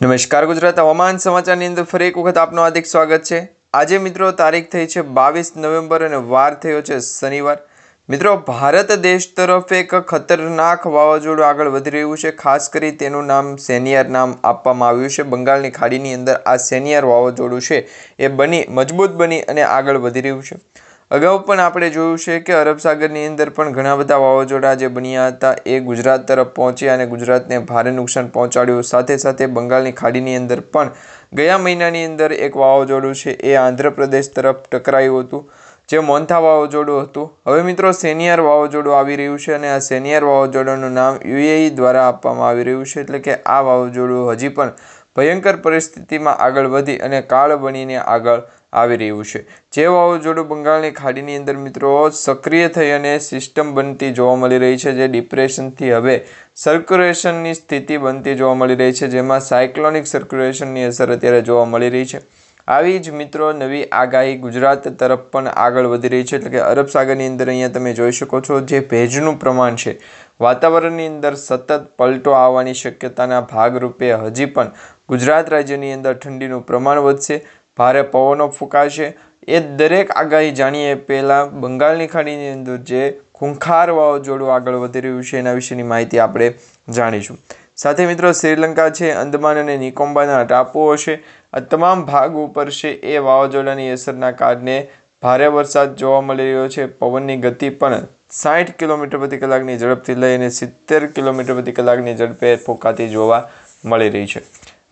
નમસ્કાર ગુજરાત, હવામાન સમાચારની અંદર ફરી એક વખત આપનું હાર્દિક સ્વાગત છે. આજે મિત્રો તારીખ થઈ છે બાવીસ નવેમ્બર અને વાર થયો છે શનિવાર. મિત્રો, ભારત દેશ તરફ એક ખતરનાક વાવાઝોડું આગળ વધી રહ્યું છે. ખાસ કરી તેનું નામ સેનિયર નામ આપવામાં આવ્યું છે. બંગાળની ખાડીની અંદર આ સેનિયર વાવાઝોડું છે, એ બની, મજબૂત બની અને આગળ વધી રહ્યું છે. અગાઉ પણ આપણે જોયું છે કે અરબ સાગરની અંદર પણ ઘણા બધા વાવાઝોડા જે બન્યા હતા એ ગુજરાત તરફ પહોંચ્યા અને ગુજરાતને ભારે નુકસાન પહોંચાડ્યું. સાથે સાથે બંગાળની ખાડીની અંદર પણ ગયા મહિનાની અંદર એક વાવાઝોડું છે એ આંધ્રપ્રદેશ તરફ ટકરાયું હતું, જે મોન્થા વાવાઝોડું હતું. હવે મિત્રો સેનિયર વાવાઝોડું આવી રહ્યું છે અને આ સેનિયર વાવાઝોડાનું નામ યુએઈ દ્વારા આપવામાં આવી રહ્યું છે, એટલે કે આ વાવાઝોડું હજી પણ ભયંકર પરિસ્થિતિમાં આગળ વધી અને કાળ બનીને આગળ આવી રહ્યું છે. જે વાવાઝોડું બંગાળની ખાડીની અંદર મિત્રો સક્રિય થઈ અને સિસ્ટમ બનતી જોવા મળી રહી છે, જે ડિપ્રેશનથી હવે સર્ક્યુલેશનની સ્થિતિ બનતી જોવા મળી રહી છે, જેમાં સાયક્લોનિક સર્ક્યુલેશનની અસર અત્યારે જોવા મળી રહી છે. આવી જ મિત્રો નવી આગાહી ગુજરાત તરફ પણ આગળ વધી રહી છે, એટલે કે અરબ સાગરની અંદર અહીંયા તમે જોઈ શકો છો જે ભેજનું પ્રમાણ છે. વાતાવરણની અંદર સતત પલટો આવવાની શક્યતાના ભાગરૂપે હજી પણ ગુજરાત રાજ્યની અંદર ઠંડીનું પ્રમાણ વધશે. ભારે પવનો ફૂંકાશે. એ દરેક આગાહી જાણીએ પહેલાં બંગાળની ખાડીની અંદર જે ખૂંખાર વાવાઝોડું આગળ વધી રહ્યું છે એના વિશેની માહિતી આપણે જાણીશું. સાથે મિત્રો, શ્રીલંકા છે, અંદમાન અને નિકોબારના ટાપુઓ છે. આ તમામ ભાગ ઉપર છે એ વાવાઝોડાની અસરના કારણે ભારે વરસાદ જોવા મળી રહ્યો છે. પવનની ગતિ પણ સાઠ કિલોમીટર પ્રતિ કલાકની ઝડપથી લઈને સિત્તેર કિલોમીટર પ્રતિ કલાકની ઝડપે ફૂંકાતી જોવા મળી રહી છે.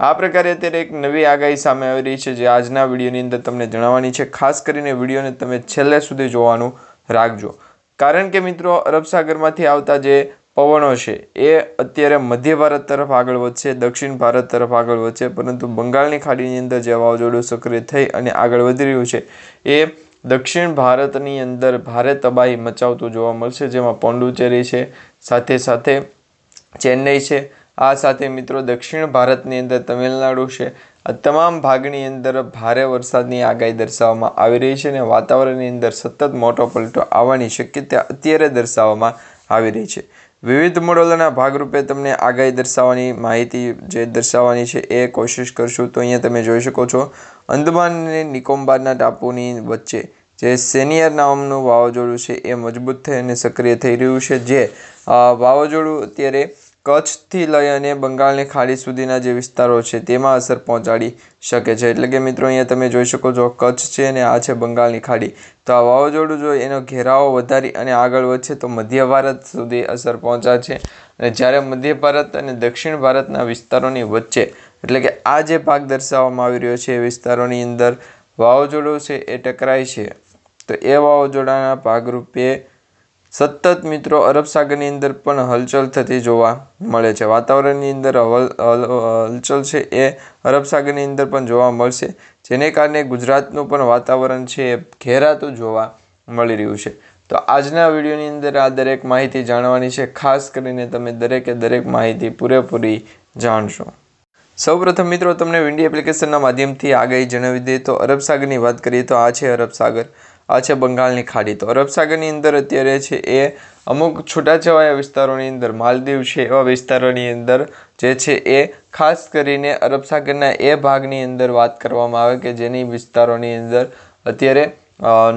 આ પ્રકારે અત્યારે એક નવી આગાહી સામે આવી રહી છે જે આજના વિડીયોની અંદર તમને જણાવવાની છે. ખાસ કરીને વિડીયોને તમે છેલ્લે સુધી જોવાનું રાખજો. કારણ કે મિત્રો, અરબ સાગરમાંથી આવતા જે પવનો છે, એ અત્યારે મધ્ય ભારત તરફ આગળ વધશે, દક્ષિણ ભારત તરફ આગળ વધશે, પરંતુ બંગાળની ખાડીની અંદર જે વાવાઝોડું સક્રિય થઈ અને આગળ વધી રહ્યું છે, એ દક્ષિણ ભારતની અંદર ભારે તબાહી મચાવતું જોવા મળશે, જેમાં પોંડુચેરી છે, સાથે સાથે ચેન્નઈ છે આ સાથે મિત્રો દક્ષિણ ભારતની અંદર તમિલનાડુ છે. આ તમામ ભાગની અંદર ભારે વરસાદની આગાહી દર્શાવવામાં આવી રહી છે અને વાતાવરણની અંદર સતત મોટો પલટો આવવાની શક્યતા અત્યારે દર્શાવવામાં આવી રહી છે. વિવિધ મોડલોના ભાગરૂપે તમને આગાહી દર્શાવવાની માહિતી જે દર્શાવવાની છે એ કોશિશ કરશું. તો અહીંયા તમે જોઈ શકો છો, અંદમાન અને નિકોબારના ટાપુની વચ્ચે જે સેનિયર નામનું વાવાઝોડું છે એ મજબૂત થઈ અને સક્રિય થઈ રહ્યું છે. જે વાવાઝોડું અત્યારે કચ્છથી લઈ અને બંગાળની ખાડી સુધીના જે વિસ્તારો છે, તેમાં અસર પહોંચાડી શકે છે. એટલે કે મિત્રો, અહીંયા તમે જોઈ શકો છો, કચ્છ છે અને આ છે બંગાળની ખાડી. તો આ વાવાઝોડું જો એનો ઘેરાવો વધારી અને આગળ વધશે, તો મધ્ય ભારત સુધી અસર પહોંચાડશે. અને જ્યારે મધ્ય ભારત અને દક્ષિણ ભારતના વિસ્તારોની વચ્ચે એટલે કે આ જે ભાગ દર્શાવવામાં આવી રહ્યો છે, એ વિસ્તારોની અંદર વાવાઝોડું છે, એ ટકરાય છે. તો એ વાવાઝોડાના ભાગરૂપે સતત મિત્રો અરબ સાગરની અંદર પણ હલચલ થતી જોવા મળે છે. વાતાવરણની અંદર હલચલ છે એ અરબ સાગરની અંદર પણ જોવા મળશે, જેને કારણે ગુજરાતનું પણ વાતાવરણ છે એ ઘેરાતું જોવા મળી રહ્યું છે. તો આજના વિડીયોની અંદર આ દરેક માહિતી જાણવાની છે. ખાસ કરીને તમે દરેકે દરેક માહિતી પૂરેપૂરી જાણશો. સૌપ્રથમ મિત્રો, તમને વિન્ડી એપ્લિકેશનના માધ્યમથી આગાહી જણાવી દઈએ. તો અરબ સાગરની વાત કરીએ તો આ છે અરબ સાગર. આ છે બંગાળની ખાડી. તો અરબ સાગરની અંદર અત્યારે છે એ અમુક છૂટાછવાયા વિસ્તારોની અંદર માલદીવ છે એવા વિસ્તારોની અંદર જે છે એ ખાસ કરીને અરબ સાગરના એ ભાગની અંદર વાત કરવામાં આવે કે જેની વિસ્તારોની અંદર અત્યારે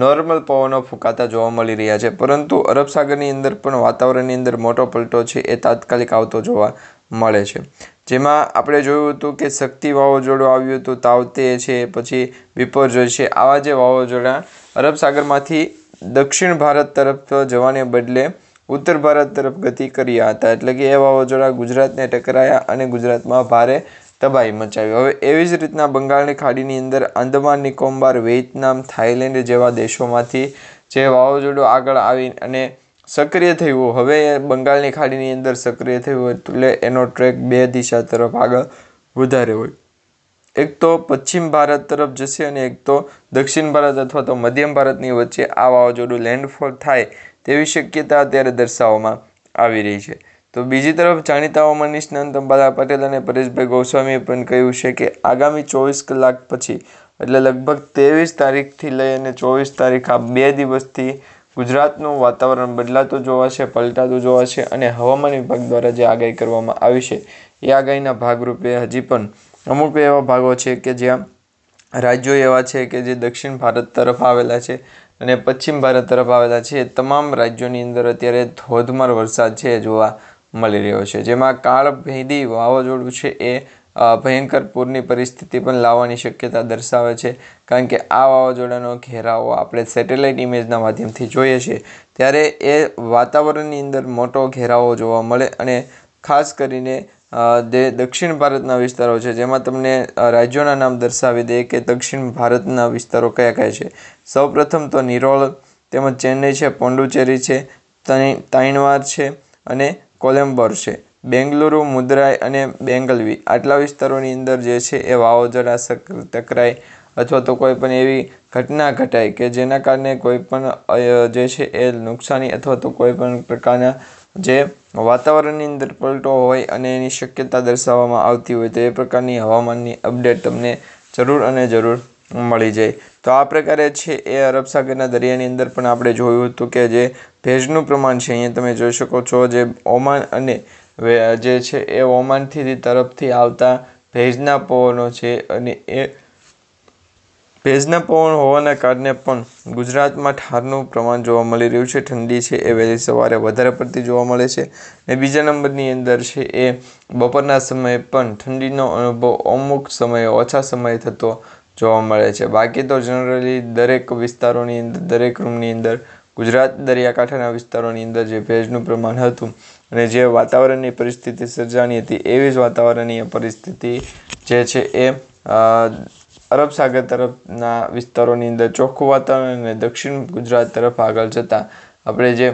નોર્મલ પવનો ફૂંકાતા જોવા મળી રહ્યા છે. પરંતુ અરબ સાગરની અંદર પણ વાતાવરણની અંદર મોટો પલટો છે એ તાત્કાલિક આવતો જોવા મળે છે. જેમાં આપણે જોયું હતું કે શક્તિ વાવાઝોડું આવ્યું હતું તાવતે છે, પછી વિપર્જય છે. આવા જે વાવાઝોડા અરબ સાગરમાંથી દક્ષિણ ભારત તરફ જવાને બદલે ઉત્તર ભારત તરફ ગતિ કર્યા હતા. એટલે કે એ વાવાઝોડા ગુજરાતને ટકરાયા અને ગુજરાતમાં ભારે તબાહી મચાવી. હવે એવી જ રીતના બંગાળની ખાડીની અંદર આંદમાન, નિકોબાર, વિયેતનામ થાઈલેન્ડ જેવા દેશોમાંથી જે વાવાઝોડું આગળ આવી અને સક્રિય થયું, હવે બંગાળની ખાડીની અંદર સક્રિય થયું એટલે એનો ટ્રેક બે દિશા તરફ આગળ વધારે હોય. એક તો પશ્ચિમ ભારત તરફ જશે અને એક તો દક્ષિણ ભારત અથવા તો મધ્યમ ભારતની વચ્ચે આ વાવાઝોડું લેન્ડફોલ થાય તેવી શક્યતા અત્યારે દર્શાવવામાં આવી રહી છે. તો બીજી તરફ જાણીતા હવામાન નિષ્ણાંત અંબાલા પટેલ અને પરેશભાઈ ગોસ્વામીએ પણ કહ્યું છે કે આગામી ચોવીસ કલાક પછી, એટલે લગભગ ત્રેવીસ તારીખથી લઈ અને ચોવીસ તારીખ આ બે દિવસથી ગુજરાતનું વાતાવરણ બદલાતું જોવાશે, પલટાતું જોવાશે અને હવામાન વિભાગ દ્વારા જે આગાહી કરવામાં આવી છે, એ આગાહીના ભાગરૂપે હજી પણ અમુક એવા ભાગો છે કે જ્યાં રાજ્યો એવા છે કે જે દક્ષિણ ભારત તરફ આવેલા છે અને પશ્ચિમ ભારત તરફ આવેલા છે. તમામ રાજ્યોની અંદર અત્યારે ધોધમાર વરસાદ છે જોવા મળી રહ્યો છે. જેમાં કાળભેદી વાવાઝોડું છે એ ભયંકર પૂરની પરિસ્થિતિ પણ લાવવાની શક્યતા દર્શાવે છે. કારણ કે આ વાવાઝોડાનો ઘેરાવો આપણે સેટેલાઇટ ઇમેજના માધ્યમથી જોઈએ છીએ ત્યારે એ વાતાવરણની અંદર મોટો ઘેરાવો જોવા મળે અને ખાસ કરીને જે દક્ષિણ ભારતના વિસ્તારો છે, જેમાં તમને રાજ્યોના નામ દર્શાવી દે કે દક્ષિણ ભારતના વિસ્તારો કયા કયા છે. સૌપ્રથમ તો નિરોલ, તેમજ ચેન્નઈ છે પોંડુચેરી છે તાઇણવાર છે અને કોલંબર છે. બેંગલુરુ, મુદ્રાઈ અને બેંગલવી આટલા વિસ્તારોની અંદર જે છે એ વાવાઝોડા ટકરાય અથવા તો કોઈ પણ એવી ઘટના ઘટાય કે જેના કારણે કોઈ પણ જે છે એ નુકસાની અથવા તો કોઈ પણ પ્રકારના જે વાતાવરણની અંદર પલટો હોય અને એની શક્યતા દર્શાવવામાં આવતી હોય તો એ પ્રકારની હવામાનની અપડેટ તમને જરૂર અને જરૂર મળી જાય. તો આ પ્રકારે છે એ અરબ સાગરના દરિયાની અંદર પણ આપણે જોયું હતું કે જે ભેજનું પ્રમાણ છે, અહીંયા તમે જોઈ શકો છો જે ઓમાન અને જે છે એ ઓમાનથી તરફથી આવતા ભેજના પવનો છે અને એ ભેજના પવન હોવાના કારણે પણ ગુજરાતમાં ઠારનું પ્રમાણ જોવા મળી રહ્યું છે. ઠંડી છે એ વહેલી સવારે વધારે પડતી જોવા મળે છે ને બીજા નંબરની અંદર છે એ બપોરના સમયે પણ ઠંડીનો અનુભવ અમુક સમયે ઓછા સમયે થતો જોવા મળે છે. બાકી તો જનરલી દરેક વિસ્તારોની અંદર, દરેક રૂમની અંદર, ગુજરાત દરિયાકાંઠાના વિસ્તારોની અંદર જે ભેજનું પ્રમાણ હતું અને જે વાતાવરણની પરિસ્થિતિ સર્જાણી હતી એવી જ વાતાવરણીય પરિસ્થિતિ જે છે એ અરબ સાગર તરફના વિસ્તારોની અંદર ચોખ્ખું વાતાવરણ અને દક્ષિણ ગુજરાત તરફ આગળ જતાં આપણે જે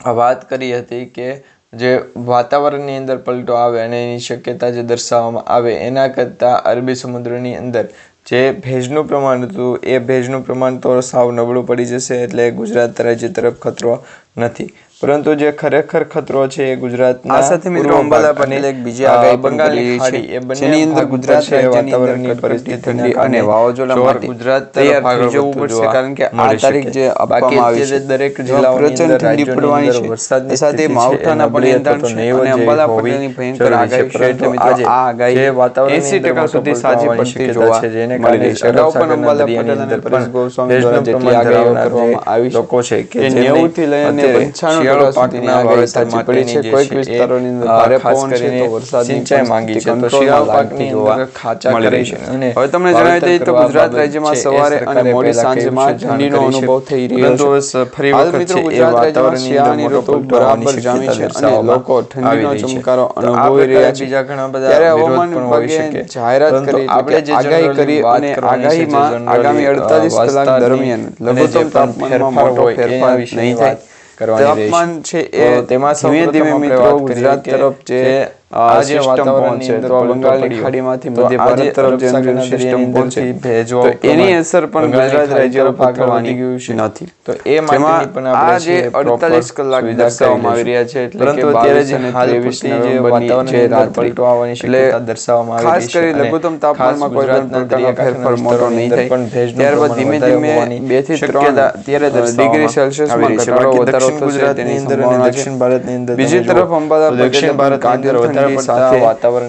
વાત કરી હતી કે જે વાતાવરણની અંદર પલટો આવે અને એની શક્યતા જે દર્શાવવામાં આવે, એના કરતાં અરબી સમુદ્રની અંદર જે ભેજનું પ્રમાણ હતું, એ ભેજનું પ્રમાણ તો સાવ નબળું પડી જશે એટલે ગુજરાત રાજ્ય તરફ ખતરો નથી. પરંતુ જે ખરેખર ખતરો છે એ ગુજરાતના સાથે મિત્રો અંબાલા ભાગ એક બીજી આગાહી બંગાળની ખાડી એ બંને અંદર ગુજરાત છે વાતાવરણની પરિસ્થિતિ ઠંડી અને વાવાઝોડા માટે ગુજરાત તૈયાર જવું પડશે, કારણ કે આ તારીખ જે આપવામાં આવી છે, દરેક જિલ્લાઓની અંદર ઠંડી પડવાની છે. વરસાદની સાથે માવઠાના પણ નિયંત્રણ છે અને અંબાલા પટેલની ભયંકર આગાહી છે. તો મિત્રો આજે આ આગાહી જે વાતાવરણની 80% સુધી સાચી પડતી જોવા છે જેને કારણે અગાઉ પણ અંબાલા પટેલ અને પરેશ ગોસ્વામી દ્વારા જેટલી આગાહીઓ કરવામાં આવી છે, લોકો છે કે 90 થી લઈને 95 શિયાળો પાકના વાવેતર. માટેની જે કોઈક વિસ્તારોની અંદર ભારે પવન છે તો વરસાદની સિંચાઈ માંગી છે તો શિયાળો પાકની અંદર ખાચા કરે છે. અને હવે તમને જણાવી દઈએ તો ગુજરાત રાજ્યમાં સવારે અને મોડી સાંજમાં ઠંડીનો અનુભવ થઈ રહ્યો છે. ફરી વખત છે એ વાતાવરણની અંદર ઋતુ બરાબર જામી છે અને લોકો ઠંડીનો. ચમકારો અનુભવી રહ્યા છે. બીજા ઘણા બધા ત્યારે હવામાન વિભાગે જાહેરાત કરી આપણે જે આગાહી કરી અને આગાહીમાં આગામી અડતાલીસ 48 કલાક દરમિયાન લઘુત્તમ તાપમાનમાં મોટો ફેરફાર નહીં થાય કરવાની રહેશે. તાપમાન છે એ તેમાં ધીમે ધીમે આપણે મિત્રો ગુજરાત તરફ જે સિસ્ટમ પહોંચે તો બંગાળની ખાડીમાંથી મધ્ય ભારત તરફ જે સિસ્ટમ પહોંચે તો એની અસર પણ ગુજરાત રાજ્ય પર થવાની છે. નથી તો એ માટે પણ આપણે આ જે 48 કલાક દર્શાવવામાં આવી રહ્યા છે એટલે કે અત્યારે જે હાલ 23 પૂરતી જે વાતાવરણ છે રાત પલટો આવવાની શક્યતા દર્શાવવામાં આવી ખાસ કરી લઘુત્તમ તાપમાનમાં કોઈ પણ પ્રકારનો ફેરફાર મોટો નહીં થાય ત્યારબાદ ધીમે ધીમે બેથી ત્રણ અત્યારે ડિગ્રી સેલ્સિયસ સેલ્સિયસમાં છે. ઘટાડો વધારો થશે તેની સંભાવના છે. દક્ષિણ ભારતની અંદર બીજી તરફ અંબાલા દક્ષિણ ભારત અંદર ઠંડી સાથે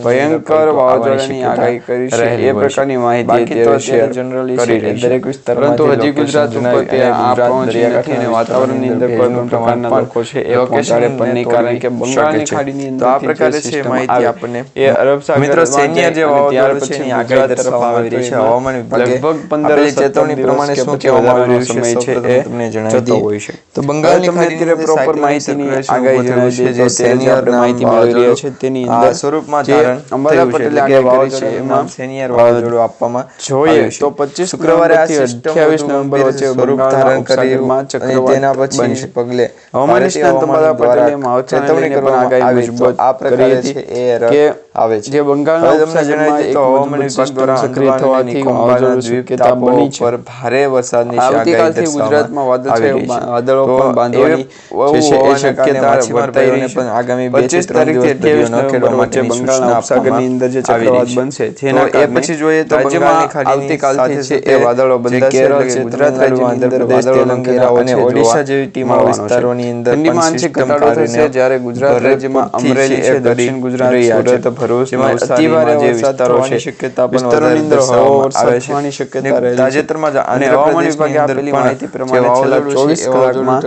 ભયંકર વાવાઝોડાની આગાહી કરી છે એ પ્રકારની માહિતી અત્યારે શેર કરી રહી છે. પરંતુ હજી ગુજરાત ઉપર જણાવી તે આ પહોંચી નથી અને વાતાવરણની અંદર કોઈ પણ પ્રકારના લોકો છે એ પહોંચાડે પણ નહીં કારણ કે બંગાળની ખાડીની તો આ પ્રકારે છે માહિતી આપણને એ અરબ સાગર મિત્રો જાય જે વાવાઝોડા છે એની આગાહી તરફ દર્શાવવામાં આવી રહી છે. હવામાન વિભાગે લગભગ 15 આપેલી ચેતવણી પ્રમાણે શું કહેવામાં સમય છે એ તમને જણાવી દઈએ. હોય છે. તો બંગાળની ખાડીની અંદર cyclone માહિતીની આગાહી જણાવી છે, જે આપણે માહિતી મળી રહી છે તેની આ અંદર સ્વરૂપમાં ધારણ અંબાલા. પટેલે કે છે એમાં સેનિયર વાવાઝોડું આપવામાં જોઈએ. તો 25 શુક્રવારે આ નવેમ્બરથી 28 નવેમ્બર વચ્ચે સ્વરૂપ ધારણ કરી તેના પછી. પગલે હવામાન નિષ્ણાત અંબાલા પટેલે માવઠાને ચેતવણી કરવા આગાહી આ પ્રકારે છે એ કે આવે છે જે બંગાળના ઉપસાગરમાં સક્રિય થવાથી વાવાઝોડું દ્વીપ બની છે. પર ભારે વરસાદની આગાહી ગુજરાતમાં છે. વાદળો પણ બાંધવાની છે એ શક્યતા વર્તાઈ રહી પણ આગામી 25 ત્રણ દિવસ તારીખથી દરિયો 28 નવેમ્બર વચ્ચે બંગાળના ઉપસાગરની અંદર જે ચક્રવાત બનશે જેના એ પછી જોઈએ તો બંગાળની ખાડીની આવતીકાલથી છે એ વાદળો બંધાશે એટલે ગુજરાત રાજ્યની અંદર વાદળો ઘેરાવો અને ઓડિશા જેવી ટીમા વિસ્તારોની અંદર ઠંડીમાં આંશિક ઘટાડો થશે જ્યારે ગુજરાત રાજ્યમાં અમરેલી દક્ષિણ ગુજરાત સુરત ભરૂચ નવસારીમાં જે વિસ્તારો છે શક્યતા પણ વધારે દર્શાવવામાં આવે છે. થવાની શક્યતા રહેલી તાજેતરમાં અને હવામાન વિભાગે આપેલી માહિતી પ્રમાણે છેલ્લા 24 કલાકમાં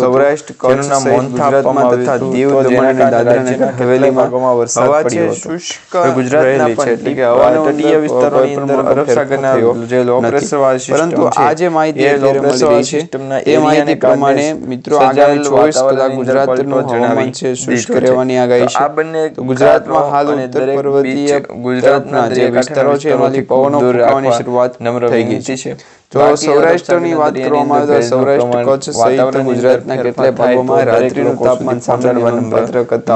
સૌરાષ્ટ્ર કચ્છના આપવામાં તથા દીવ દમણ અને દાદરા નગર હવેલીમાં વરસાદ પડ્યો હતો. શુષ્ક ગુજરાતના પણ એટલે કે હવાનો તટીય વિસ્તારોની અંદર અરબ સાગરના જે લો પ્રેશર પરંતુ આ જે માહિતી લો પ્રેશર રહી એ માહિતી પ્રમાણે મિત્રો આગામી 24 કલાક ગુજરાતનું હવામાન જણાવી છે શુષ્ક રહેવાની આગાહી છે આ બંને ગુજરાતમાં હાલ દરેક પર્વતીય ગુજરાતના જે વિસ્તારો છે એમાંથી પવનો ફૂંકાવાની શરૂઆત નમ્ર થઈ ગઈ છે. તો સૌરાષ્ટ્રની વાત કરવામાં આવે તો સૌરાષ્ટ્ર કચ્છ સહિત ગુજરાતના કેટલાય ભાગોમાં રાત્રિનું તાપમાન સામાન્ય નોંધપાત્ર કરતાં